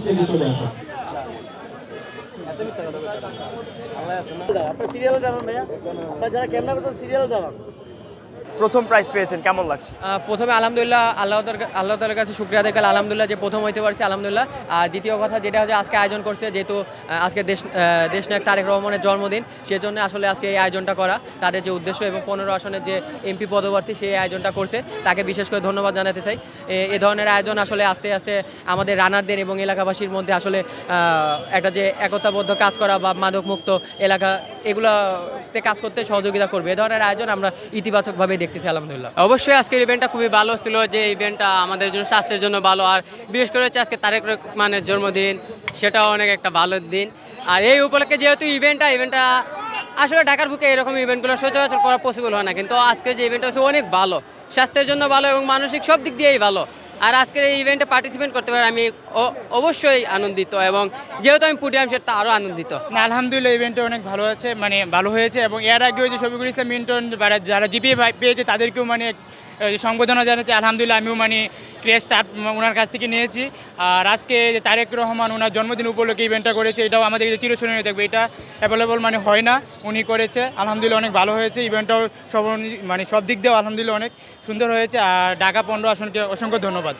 স্টেজে চলে আসো। আপনার সিরিয়ালে যাবেন ভাইয়া? আপনার যারা ক্যামেরা করতেন সিরিয়ালে যাবেন। প্রথম প্রাইজ পেয়েছেন, কেমন লাগছে? প্রথমে আলহামদুলিল্লাহ, আল্লাহ আল্লাহ তালার কাছে শুক্রিয়া দেখাল আলহামদুলিল্লাহ যে প্রথম হইতে পারছি, আলহামদুলিল্লাহ। আর দ্বিতীয় কথা যেটা হচ্ছে, আজকে আয়োজন করছে, যেহেতু আজকে দেশ দেশনায়ক তারেক রহমানের জন্মদিন, সেজন্য আসলে আজকে এই আয়োজনটা করা। তাদের যে উদ্দেশ্য এবং পনেরো আসনের যে এমপি পদপ্রার্থী, সেই আয়োজনটা করছে। তাকে বিশেষ করে ধন্যবাদ জানাতে চাই। এ- ধরনের আয়োজন আসলে আস্তে আস্তে আমাদের রানারদের এবং এলাকাবাসীর মধ্যে আসলে একটা যে একতাবদ্ধ কাজ করা বা মাদকমুক্ত এলাকা এগুলোতে কাজ করতে সহযোগিতা করবে। এ ধরনের আয়োজন আমরা ইতিবাচকভাবে দেখতেছি, আলহামদুলিল্লাহ। অবশ্যই আজকের ইভেন্টটা খুবই ভালো ছিল, যে ইভেন্টটা আমাদের জন্য স্বাস্থ্যের জন্য ভালো। আর বিশেষ করে হচ্ছে আজকে তারেক রহমানের জন্মদিন, সেটাও অনেক একটা ভালো দিন। আর এই উপলক্ষে যেহেতু ইভেন্টটা ইভেন্টটা আসলে ঢাকার বুকে এরকম ইভেন্টগুলো সচরাচর করা পসিবল হয় না। কিন্তু আজকের যে ইভেন্টটা হচ্ছে অনেক ভালো, স্বাস্থ্যের জন্য ভালো এবং মানসিক সব দিক দিয়েই ভালো। আর আজকের এই ইভেন্টে পার্টিসিপেট করতে পারে আমি অবশ্যই আনন্দিত এবং যেহেতু আমি পুটিয়াম সেটা আরও আনন্দিত। না, আলহামদুলিল্লাহ ইভেন্টটা অনেক ভালো আছে মানে ভালো হয়েছে এবং এর আগেও যে ছবিগুলি ইসলাম মিন্টন যারা জিপিএ পেয়েছে তাদেরকেও মানে জানাচ্ছি জানাচ্ছে, আলহামদুলিল্লাহ আমিও মানে ক্রেস তার ওনার কাছ থেকে নিয়েছি। আর আজকে যে তারেক রহমান ওনার জন্মদিন উপলক্ষে ইভেন্টটা করেছে, এটাও আমাদের যে চিরস্মরণীয় থাকবে। এটা অ্যাভেলেবল মানে হয় না, উনি করেছে। আলহামদুলিল্লাহ অনেক ভালো হয়েছে ইভেন্টটাও সব মানে সব দিক দিয়েও আলহামদুলিল্লাহ অনেক সুন্দর হয়েছে। আর ঢাকা পনেরো আসনকে অসংখ্য ধন্যবাদ।